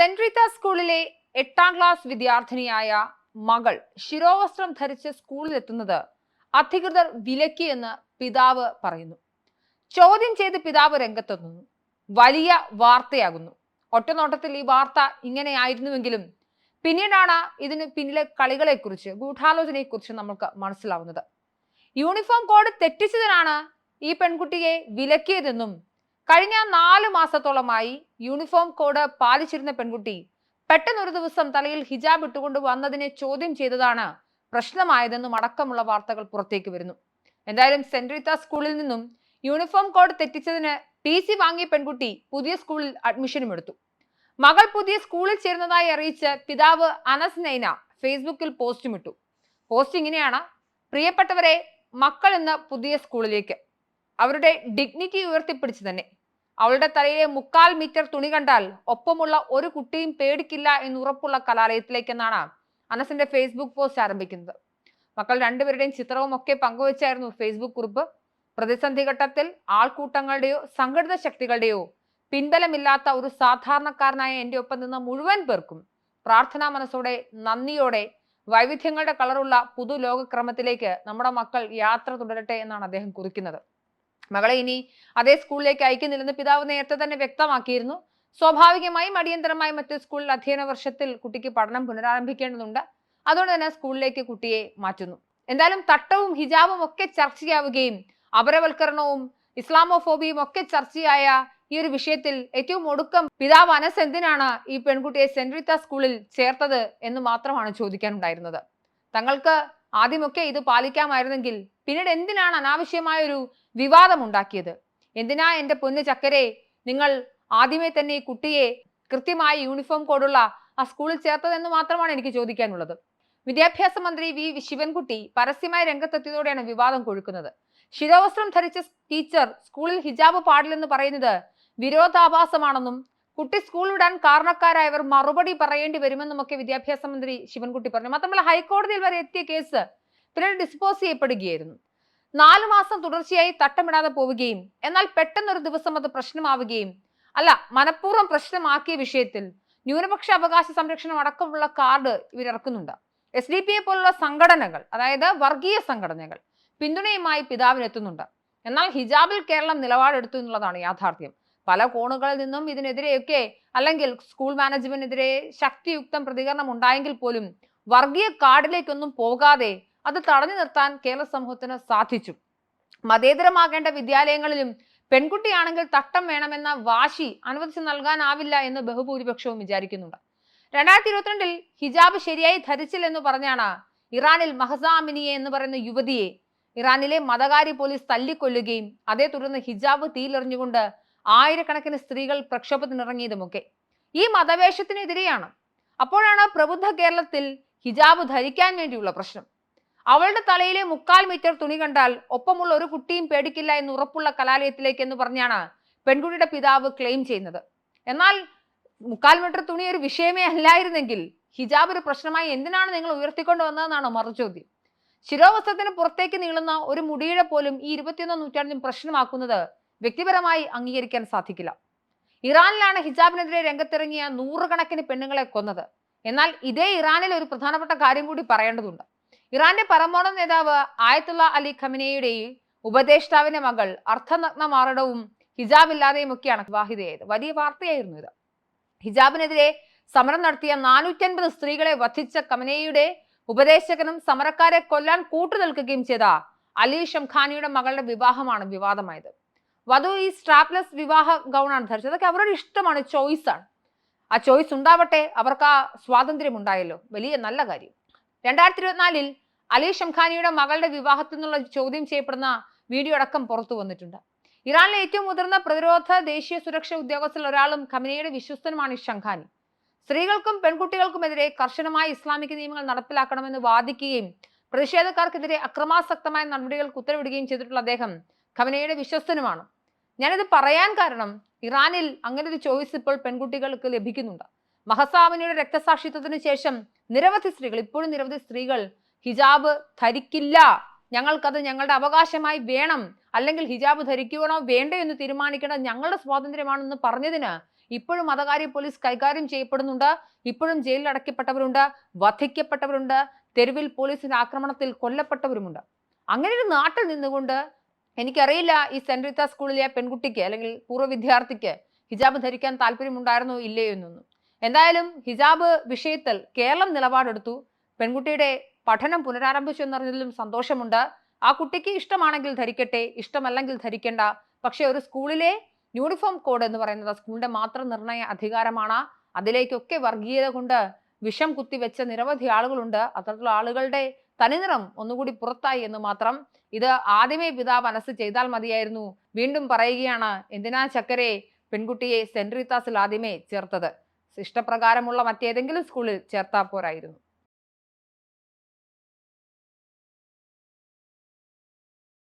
Saint Reetha സ്കൂളിലെ എട്ടാം class വിദ്യാർത്ഥിനിയായ മകൾ ശിരോവസ്ത്രം ധരിച്ച് സ്കൂളിലെത്തുന്നത് അധികൃതർ വിലക്കിയെന്ന് പിതാവ് പറയുന്നു. ചോദ്യം ചെയ്ത് പിതാവ് രംഗത്തെത്തുന്നു. വലിയ വാർത്തയാകുന്നു. ഒറ്റനോട്ടത്തിൽ ഈ വാർത്ത ഇങ്ങനെയായിരുന്നുവെങ്കിലും പിന്നീടാണ് ഇതിന് പിന്നിലെ കളികളെക്കുറിച്ച് ഗൂഢാലോചനയെക്കുറിച്ച് നമുക്ക് മനസ്സിലാവുന്നത്. യൂണിഫോം കോഡ് തെറ്റിച്ചതിനാണ് ഈ പെൺകുട്ടിയെ വിലക്കിയതെന്നും കഴിഞ്ഞ നാല് മാസത്തോളമായി യൂണിഫോം കോഡ് പാലിച്ചിരുന്ന പെൺകുട്ടി പെട്ടെന്നൊരു ദിവസം തലയിൽ ഹിജാബ് ഇട്ടുകൊണ്ട് വന്നതിനെ ചോദ്യം ചെയ്തതാണ് പ്രശ്നമായതെന്നും അടക്കമുള്ള വാർത്തകൾ പുറത്തേക്ക് വരുന്നു. എന്തായാലും സെന്റ് റീത്ത സ്കൂളിൽ നിന്നും യൂണിഫോം കോഡ് തെറ്റിച്ചതിന് ടി സി വാങ്ങിയ പെൺകുട്ടി പുതിയ സ്കൂളിൽ അഡ്മിഷനും എടുത്തു. മകൾ പുതിയ സ്കൂളിൽ ചേരുന്നതായി അറിയിച്ച് പിതാവ് അനസ് നൈന ഫേസ്ബുക്കിൽ പോസ്റ്റും ഇട്ടു. പോസ്റ്റ് ഇങ്ങനെയാണ്. പ്രിയപ്പെട്ടവരെ മക്കൾ ഇന്ന് പുതിയ സ്കൂളിലേക്ക്. അവരുടെ ഡിഗ്നിറ്റി ഉയർത്തിപ്പിടിച്ച് തന്നെ. അവളുടെ തലയിലെ മുക്കാൽ മീറ്റർ തുണി കണ്ടാൽ ഒപ്പമുള്ള ഒരു കുട്ടിയും പേടിക്കില്ല എന്ന് ഉറപ്പുള്ള കലാലയത്തിലേക്കെന്നാണ് അനസിന്റെ ഫേസ്ബുക്ക് പോസ്റ്റ് ആരംഭിക്കുന്നത്. മക്കൾ രണ്ടുപേരുടെയും ചിത്രവും ഒക്കെ പങ്കുവച്ചായിരുന്നു ഫേസ്ബുക്ക് കുറിപ്പ്. പ്രതിസന്ധി ഘട്ടത്തിൽ ആൾക്കൂട്ടങ്ങളുടെയോ സംഘടിത ശക്തികളുടെയോ പിൻബലമില്ലാത്ത ഒരു സാധാരണക്കാരനായ എന്റെ ഒപ്പം നിന്ന മുഴുവൻ പേർക്കും പ്രാർത്ഥനാ മനസ്സോടെ നന്ദിയോടെ വൈവിധ്യങ്ങളുടെ കളറുള്ള പുതു ലോകക്രമത്തിലേക്ക് നമ്മുടെ മക്കൾ യാത്ര തുടരട്ടെ എന്നാണ് അദ്ദേഹം കുറിക്കുന്നത്. മകളെ ഇനി അതേ സ്കൂളിലേക്ക് അയക്കുന്നില്ലെന്ന് പിതാവ് നേരത്തെ തന്നെ വ്യക്തമാക്കിയിരുന്നു. സ്വാഭാവികമായും അടിയന്തരമായി മറ്റു സ്കൂളിൽ അധ്യയന വർഷത്തിൽ കുട്ടിക്ക് പഠനം പുനരാരംഭിക്കേണ്ടതുണ്ട്. അതുകൊണ്ട് തന്നെ സ്കൂളിലേക്ക് കുട്ടിയെ മാറ്റുന്നു. എന്തായാലും തട്ടവും ഹിജാബും ഒക്കെ ചർച്ചയാവുകയും അപരവൽക്കരണവും ഇസ്ലാമോഫോബിയും ഒക്കെ ചർച്ചയായ ഈ ഒരു വിഷയത്തിൽ ഏറ്റവും ഒടുക്കം പിതാവ് അനസ് എന്തിനാണ് ഈ പെൺകുട്ടിയെ സെന്റ് സ്കൂളിൽ ചേർത്തത് എന്ന് മാത്രമാണ് ചോദിക്കാനുണ്ടായിരുന്നത്. തങ്ങൾക്ക് ആദ്യമൊക്കെ ഇത് പാലിക്കാമായിരുന്നെങ്കിൽ പിന്നീട് എന്തിനാണ് അനാവശ്യമായ ഒരു വിവാദം ഉണ്ടാക്കിയത്? എന്തിനാ എന്റെ പൊന്നു ചക്കരെ നിങ്ങൾ ആദ്യമേ തന്നെ ഈ കുട്ടിയെ കൃത്യമായ യൂണിഫോം കോഡുള്ള ആ സ്കൂളിൽ ചേർത്തതെന്ന് മാത്രമാണ് എനിക്ക് ചോദിക്കാനുള്ളത്. വിദ്യാഭ്യാസ മന്ത്രി വി. ശിവൻകുട്ടി പരസ്യമായ രംഗത്തെത്തിയതോടെയാണ് വിവാദം കൊഴുക്കുന്നത്. ശിരോവസ്ത്രം ധരിച്ച ടീച്ചർ സ്കൂളിൽ ഹിജാബ് പാടില്ലെന്ന് പറയുന്നത് വിരോധാഭാസമാണെന്നും കുട്ടി സ്കൂൾ വിടാൻ കാരണക്കാരായവർ മറുപടി പറയേണ്ടി വരുമെന്നുമൊക്കെ വിദ്യാഭ്യാസ മന്ത്രി ശിവൻകുട്ടി പറഞ്ഞു. മാത്രമല്ല ഹൈക്കോടതിയിൽ വരെ എത്തിയ കേസ് പിന്നീട് ഡിസ്പോസ് ചെയ്യപ്പെടുകയായിരുന്നു. നാലു മാസം തുടർച്ചയായി തട്ടമിടാതെ പോവുകയും എന്നാൽ പെട്ടെന്നൊരു ദിവസം അത് പ്രശ്നമാവുകയും അല്ല മനഃപൂർവം പ്രശ്നമാക്കിയ വിഷയത്തിൽ ന്യൂനപക്ഷ അവകാശ സംരക്ഷണം അടക്കമുള്ള കാർഡ് ഇവരിറക്കുന്നുണ്ട്. എസ് ഡി പി എ പോലുള്ള സംഘടനകൾ അതായത് വർഗീയ സംഘടനകൾ പിന്തുണയുമായി പിതാവിനെത്തുന്നുണ്ട്. എന്നാൽ ഹിജാബിൽ കേരളം നിലപാടെടുത്തു എന്നുള്ളതാണ് യാഥാർത്ഥ്യം. പല കോണുകളിൽ നിന്നും ഇതിനെതിരെയൊക്കെ അല്ലെങ്കിൽ സ്കൂൾ മാനേജ്മെന്റിനെതിരെ ശക്തിയുക്തം പ്രതികരണം ഉണ്ടായെങ്കിൽ പോലും വർഗീയ കാർഡിലേക്കൊന്നും പോകാതെ അത് തടഞ്ഞു നിർത്താൻ കേരള സമൂഹത്തിന് സാധിച്ചു. മതേതരമാകേണ്ട വിദ്യാലയങ്ങളിലും പെൺകുട്ടിയാണെങ്കിൽ തട്ടം വേണമെന്ന വാശി അനുവദിച്ചു നൽകാനാവില്ല എന്ന് ബഹുഭൂരിപക്ഷവും വിചാരിക്കുന്നുണ്ട്. രണ്ടായിരത്തി ഇരുപത്തിരണ്ടിൽ ഹിജാബ് ശരിയായി ധരിച്ചില്ലെന്ന് പറഞ്ഞാണ് ഇറാനിൽ മഹസാമിനിയെ എന്ന് പറയുന്ന യുവതിയെ ഇറാനിലെ മതകാരി പോലീസ് തല്ലിക്കൊല്ലുകയും അതേ തുടർന്ന് ഹിജാബ് തീയിലെറിഞ്ഞുകൊണ്ട് ആയിരക്കണക്കിന് സ്ത്രീകൾ പ്രക്ഷോഭത്തിനിറങ്ങിയതുമൊക്കെ. ഈ മതവേഷത്തിനെതിരെയാണ്. അപ്പോഴാണ് പ്രബുദ്ധ കേരളത്തിൽ ഹിജാബ് ധരിക്കാൻ വേണ്ടിയുള്ള പ്രശ്നം. അവളുടെ തലയിലെ മുക്കാൽ മീറ്റർ തുണി കണ്ടാൽ ഒപ്പമുള്ള ഒരു കുട്ടിയും പേടിക്കില്ല എന്ന് ഉറപ്പുള്ള കലാലയത്തിലേക്ക് എന്ന് പറഞ്ഞാണ് പെൺകുട്ടിയുടെ പിതാവ് ക്ലെയിം ചെയ്യുന്നത്. എന്നാൽ മുക്കാൽ മീറ്റർ തുണി ഒരു വിഷയമേ അല്ലായിരുന്നെങ്കിൽ ഹിജാബ് ഒരു പ്രശ്നമായി എന്തിനാണ് നിങ്ങൾ ഉയർത്തിക്കൊണ്ട് വന്നതെന്നാണ് മറുചോദ്യം. ശിരോവസ്ത്രത്തിന് പുറത്തേക്ക് നീളുന്ന ഒരു മുടിയുടെ പോലും ഈ ഇരുപത്തിയൊന്നാം നൂറ്റാണ്ടിനും പ്രശ്നമാക്കുന്നത് വ്യക്തിപരമായി അംഗീകരിക്കാൻ സാധിക്കില്ല. ഇറാനിലാണ് ഹിജാബിനെതിരെ രംഗത്തിറങ്ങിയ നൂറുകണക്കിന് പെണ്ണുങ്ങളെ കൊന്നത്. എന്നാൽ ഇതേ ഇറാനിൽ ഒരു പ്രധാനപ്പെട്ട കാര്യം കൂടി പറയേണ്ടതുണ്ട്. ഇറാന്റെ പരമോണ നേതാവ് ആയത്തുള്ള അലി ഖമിനയുടെയും ഉപദേഷ്ടാവിന്റെ മകൾ അർത്ഥനഗ്ന മാറടവും ഹിജാബില്ലാതെയും ഒക്കെയാണ് വിവാഹിതയായത്. വലിയ വാർത്തയായിരുന്നു ഇത്. ഹിജാബിനെതിരെ സമരം നടത്തിയ നാനൂറ്റൻപത് സ്ത്രീകളെ വധിച്ച കമനയുടെ ഉപദേശകനും സമരക്കാരെ കൊല്ലാൻ കൂട്ടു നിൽക്കുകയും ചെയ്ത അലി ഷംഖാനിയുടെ മകളുടെ വിവാഹമാണ് വിവാദമായത്. വധു ഈ സ്ട്രാപ്ലെസ് വിവാഹ ഗൗണാണ് ധരിച്ചത്. അതൊക്കെ അവരുടെ ഇഷ്ടമാണ് ചോയ്സാണ് ആ ചോയ്സ് ഉണ്ടാവട്ടെ അവർക്ക് ആ സ്വാതന്ത്ര്യം ഉണ്ടായല്ലോ വലിയ നല്ല കാര്യം. രണ്ടായിരത്തി ഇരുപത്തിനാലിൽ അലി ഷംഖാനിയുടെ മകളുടെ വിവാഹത്തിൽ നിന്നുള്ള ചോദ്യം ചെയ്യപ്പെടുന്ന വീഡിയോ അടക്കം പുറത്തു വന്നിട്ടുണ്ട്. ഇറാനിലെ ഏറ്റവും മുതിർന്ന പ്രതിരോധ ദേശീയ സുരക്ഷാ ഉദ്യോഗസ്ഥരിൽ ഒരാളും ഖമനയുടെ വിശ്വസ്തനുമാണ് ഷംഖാനി. സ്ത്രീകൾക്കും പെൺകുട്ടികൾക്കുമെതിരെ കർശനമായ ഇസ്ലാമിക നിയമങ്ങൾ നടപ്പിലാക്കണമെന്ന് വാദിക്കുകയും പ്രതിഷേധക്കാർക്കെതിരെ അക്രമാസക്തമായ നടപടികൾക്ക് ഉത്തരവിടുകയും ചെയ്തിട്ടുള്ള അദ്ദേഹം ഖമനയുടെ വിശ്വസ്തനുമാണ്. ഞാനിത് പറയാൻ കാരണം ഇറാനിൽ അങ്ങനെ ഒരു ചോയ്സ് ഇപ്പോൾ പെൺകുട്ടികൾക്ക് ലഭിക്കുന്നുണ്ട്. മഹസാമിനിയുടെ രക്തസാക്ഷിത്വത്തിന് ശേഷം നിരവധി സ്ത്രീകൾ ഇപ്പോഴും നിരവധി സ്ത്രീകൾ ഹിജാബ് ധരിക്കില്ല. ഞങ്ങൾക്കത് ഞങ്ങളുടെ അവകാശമായി വേണം. അല്ലെങ്കിൽ ഹിജാബ് ധരിക്കണോ വേണ്ടോ എന്ന് തീരുമാനിക്കേണ്ടത് ഞങ്ങളുടെ സ്വാതന്ത്ര്യമാണെന്ന് പറഞ്ഞതിന് ഇപ്പോഴും മതകാര്യ പോലീസ് കൈകാര്യം ചെയ്യപ്പെടുന്നുണ്ട്. ഇപ്പോഴും ജയിലിൽ അടയ്ക്കപ്പെട്ടവരുണ്ട് വധിക്കപ്പെട്ടവരുണ്ട് തെരുവിൽ പോലീസിന്റെ ആക്രമണത്തിൽ കൊല്ലപ്പെട്ടവരുമുണ്ട്. അങ്ങനെ ഒരു നാട്ടിൽ നിന്നുകൊണ്ട് എനിക്കറിയില്ല ഈ സെന്റ് റീത്ത സ്കൂളിലെ പെൺകുട്ടിക്ക് അല്ലെങ്കിൽ പൂർവ വിദ്യാർത്ഥിക്ക് ഹിജാബ് ധരിക്കാൻ താല്പര്യമുണ്ടായിരുന്നോ ഇല്ലയോ എന്നൊന്നും. എന്തായാലും ഹിജാബ് വിഷയത്തിൽ കേരളം നിലപാടെടുത്തു. പെൺകുട്ടിയുടെ പഠനം പുനരാരംഭിച്ചു എന്നറിഞ്ഞതിലും സന്തോഷമുണ്ട്. ആ കുട്ടിക്ക് ഇഷ്ടമാണെങ്കിൽ ധരിക്കട്ടെ ഇഷ്ടമല്ലെങ്കിൽ ധരിക്കേണ്ട. പക്ഷെ ഒരു സ്കൂളിലെ യൂണിഫോം കോഡ് എന്ന് പറയുന്നത് സ്കൂളിന്റെ മാത്രം നിർണയ അധികാരമാണ്. അതിലേക്കൊക്കെ വർഗീയത കൊണ്ട് വിഷം കുത്തിവെച്ച നിരവധി ആളുകളുണ്ട്. അത്തരത്തിലുള്ള ആളുകളുടെ തനിനിറം ഒന്നുകൂടി പുറത്തായി എന്ന് മാത്രം. ഇത് ആദ്യമേ പിതാവ് മനസ്സ് ചെയ്താൽ മതിയായിരുന്നു. വീണ്ടും പറയുകയാണ് എന്തിനാ ചക്കരെ പെൺകുട്ടിയെ സെൻട്രിത്താസിൽ ആദ്യമേ ചേർത്തത്? ഇഷ്ടപ്രകാരമുള്ള മറ്റേതെങ്കിലും സ്കൂളിൽ ചേർത്താൽ പോരായിരുന്നു.